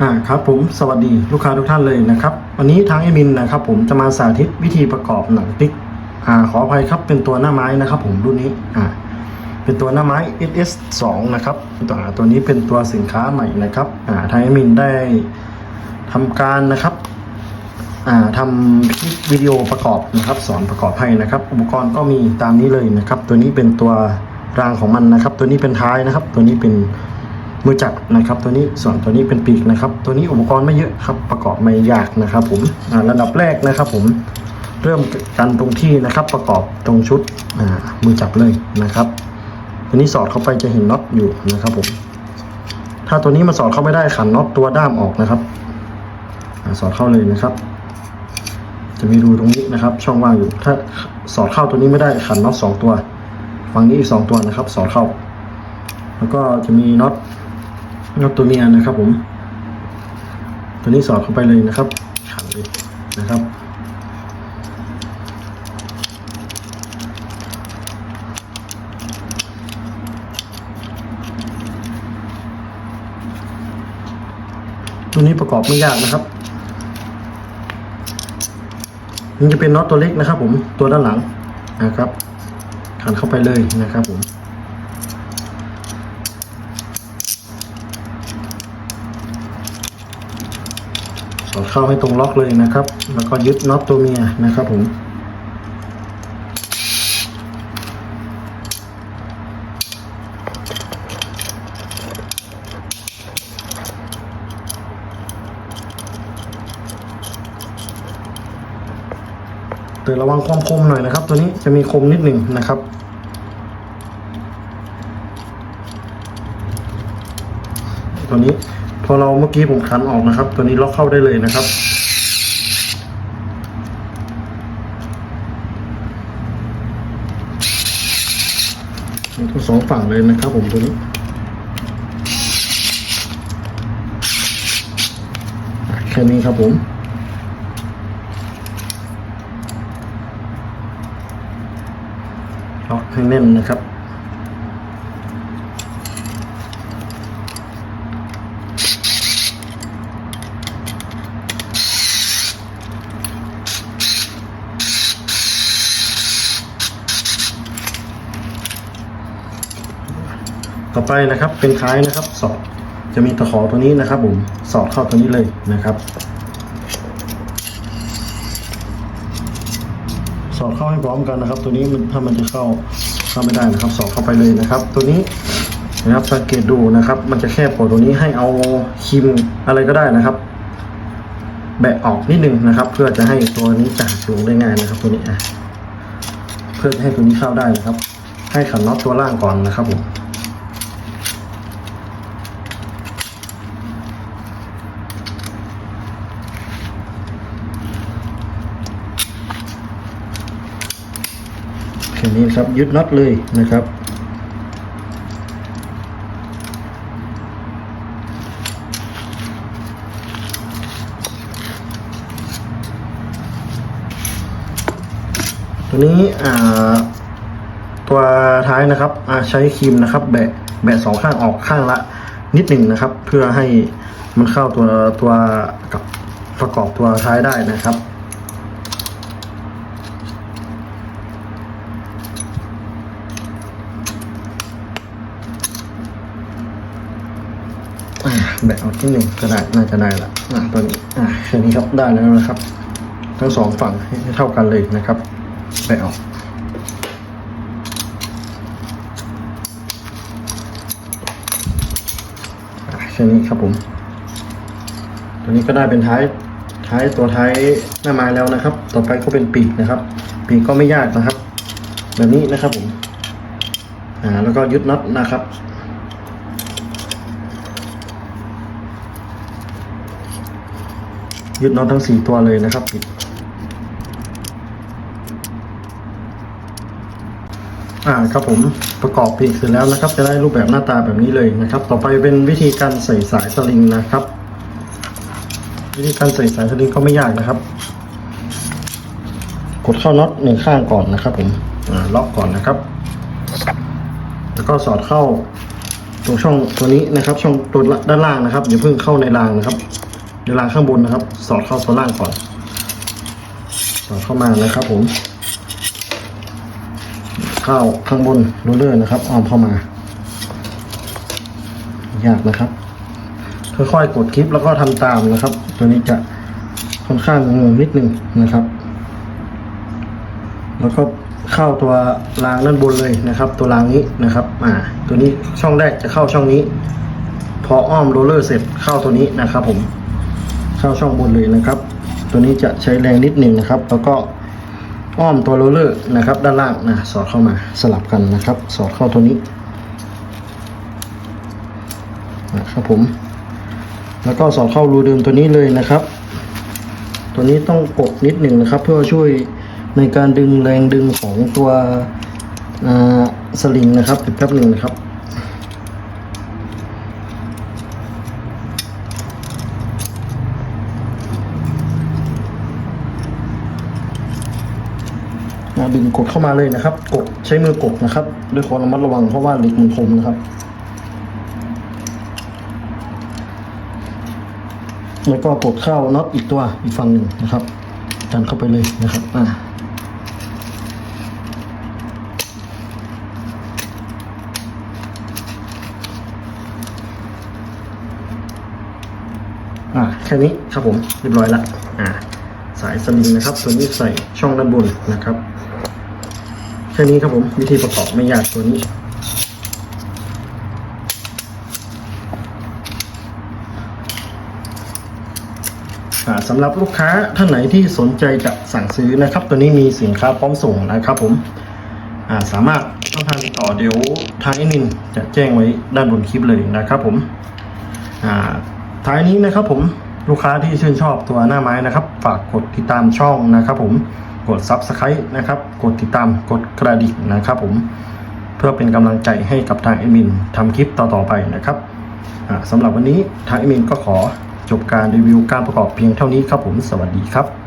อ่าครับผมสวัสดีลูกค้าทุกท่านเลยนะครับ วันนี้ทางเอมินนะครับ ผมจะมาสาธิตวิธีประกอบหนังติ๊กอ่าขออภัยครับเป็นตัวหน้าไม้นะครับ ผมรุ่นนี้อ่าเป็นตัวหน้าไม้ SS 2 นะครับตัวอ่าตัวนี้เป็นตัวสินค้าใหม่นะครับอ่าทางเอมินได้ทำการนะครับอ่าทำคลิปวิดีโอประกอบนะครับ สอนประกอบให้นะครับ อุปกรณ์ก็มีตามนี้เลยนะครับ ตัวนี้เป็นตัวรางของมันนะครับ ตัวนี้เป็นท้ายนะครับ ตัวนี้เป็น มือจับนะครับ ตัวนี้ส่วนตัวนี้เป็นปีกนะครับ ตัวนี้อุปกรณ์ไม่เยอะครับ ประกอบไม่ยากนะครับ ผมอ่าระดับแรกนะครับ ผมเริ่มกันตรงที่นะครับ ประกอบตรงชุดมือจับเลยนะครับ ตัวนี้สอดเข้าไปจะเห็นน็อตอยู่นะครับ ผม ถ้าตัวนี้มาสอดเข้าไม่ได้ขันน็อตตัวด้ามออกนะครับสอดเข้าเลยนะครับ จะมีรูตรงนี้นะครับ ช่องว่างอยู่ ถ้าสอดเข้าตัวนี้ไม่ได้ขันน็อตสองตัวฝั่งนี้อีกสองตัวนะครับ สอดเข้า แล้วก็จะมีน็อต น็อตตัวเมียนะครับผม ตัวนี้สอดเข้าไปเลยนะครับ ขันเลยนะครับตัวนี้ประกอบไม่ยากนะครับมันจะเป็นน็อตตัวเล็กนะครับ ผมตัวด้านหลังนะครับขันเข้าไปเลยนะครับผม สอดเข้าให้ตรงล็อกเลยนะครับ แล้วก็ยึดน็อตตัวเมียนะครับผมแต่ระวังความคมหน่อยนะครับ ตัวนี้จะมีคมนิดหนึ่งนะครับตัวนี้ พอเราเมื่อกี้ผมคันออกนะครับ ตัวนี้ล็อกเข้าได้เลยนะครับ ทั้งสองฝั่งเลยนะครับผมตัวนี้แค่นี้ครับผมล็อกให้แน่นนะครับ ไปนะครับ เป็นท้ายนะครับ สอดจะมีตะขอตัวนี้นะครับ ผมสอดเข้าตัวนี้เลยนะครับ สอดเข้าให้พร้อมกันนะครับ ตัวนี้มันถ้ามันจะเข้าเข้าไม่ได้นะครับ สอดเข้าไปเลยนะครับ ตัวนี้นะครับสังเกตดูนะครับ มันจะแคบกว่าตัวนี้ให้เอาครีมอะไรก็ได้นะครับ แบะออกนิดนึงนะครับ เพื่อจะให้ตัวนี้จากลงได้ง่ายนะครับ ตัวนี้อะเพื่อให้ตัวนี้เข้าได้นะครับ ให้ขันน็อตตัวล่างก่อนนะครับผม แค่นี้ครับยึดน็อตเลยนะครับ ตัวนี้อ่าตัวท้ายนะครับใช้ครีมนะครับ แบะแบะสองข้างออกข้างละนิดหนึ่งนะครับ เพื่อให้มันเข้าตัวตัวกับประกอบตัวท้ายได้นะครับ อ่าแบะออกที่หนึ่งก็ได้น่าจะได้ละอ่าตัวนี้อ่าแค่นี้ครับได้แล้วนะครับ ทั้งสองฝั่งให้เท่ากันเลยนะครับแบะออกอ่าแค่นี้ครับผม ตัวนี้ก็ได้เป็นท้ายท้ายตัวท้ายหน้าไม้แล้วนะครับ ต่อไปก็เป็นปีกนะครับ ปีกก็ไม่ยากนะครับ แบบนี้นะครับผมอ่าแล้วก็ยึดน็อตนะครับ ยึดน็อตทั้งสี่ตัวเลยนะครับปิดอ่าครับผมประกอบปีกเสร็จแล้วนะครับ จะได้รูปแบบหน้าตาแบบนี้เลยนะครับ ต่อไปเป็นวิธีการใส่สายสลิงนะครับ วิธีการใส่สายสลิงก็ไม่ยากนะครับ กดเข้าน็อตหนึ่งข้างก่อนนะครับ ผมอ่าล็อกก่อนนะครับ แล้วก็สอดเข้าตรงช่องตัวนี้นะครับ ช่องตัวด้านล่างนะครับอย่าเพิ่งเข้าในรางนะครับ เวราข้างบนนะครับ สอดเข้าตัวล่างก่อน สอดเข้ามานะครับ ผม เข้าข้างบนโรเลอร์นะครับอ้อมเข้ามา ยากนะครับ ค่อยๆกดคลิปแล้วก็ทำตามนะครับ ตัวนี้จะค่อนข้างงงนิดนึงนะครับ แล้วก็เข้าตัวรางด้านบนเลยนะครับ ตัวรางนี้นะครับ อ่า ตัวนี้ช่องแรกจะเข้าช่องนี้ พออ้อมโรลเลอร์เสร็จเข้าตัวนี้นะครับผม เข้าช่องบนเลยนะครับ ตัวนี้จะใช้แรงนิดหนึ่งนะครับ แล้วก็อ้อมตัวโรลเลอร์นะครับ ด้านล่างนะสอดเข้ามาสลับกันนะครับ สอดเข้าตัวนี้นะครับผม แล้วก็สอดเข้ารูเดิมตัวนี้เลยนะครับ ตัวนี้ต้องกดนิดหนึ่งนะครับ เพื่อช่วยในการดึงแรงดึงของตัวสลิงนะครับอีกแป๊บหนึ่งนะครับ ดึงกดเข้ามาเลยนะครับ กดใช้มือกดนะครับ ด้วยความระมัดระวังเพราะว่าเหล็กมันคมนะครับ แล้วก็กดเข้าน็อตอีกตัวอีกฝั่งหนึ่งนะครับดันเข้าไปเลยนะครับอ่าอ่าแค่นี้ครับผมเรียบร้อยละอ่าสายสลิงนะครับตัวนนี้ใส่ช่องด้านบนนะครับ ค่นี้ครับผมวิธีประกอบไม่ยากตัวนี้สำหรับลูกค้าท่านไหนที่สนใจจะสั่งซื้อนะครับ ตัวนี้มีสินค้าพร้อมส่งนะครับผมาสามารถต้องทางติดต่อเดี๋ยวทางแอดมินจะแจ้งไว้ด้านบนคลิปเลยนะครับผมท้ายนี้นะครับผมลูกค้าที่ชื่นชอบตัวหน้าไม้นะครับ ฝากกดติดตามช่องนะครับผม กด Subscribe นะครับ กดติดตามกดกระดิ่งนะครับผมเพื่อเป็นกำลังใจให้กับทางแอดมินทำคลิปต่อๆไปนะครับสำหรับวันนี้ทางเอมินก็ขอจบการรีวิวการประกอบเพียงเท่านี้ครับผมสวัสดีครับ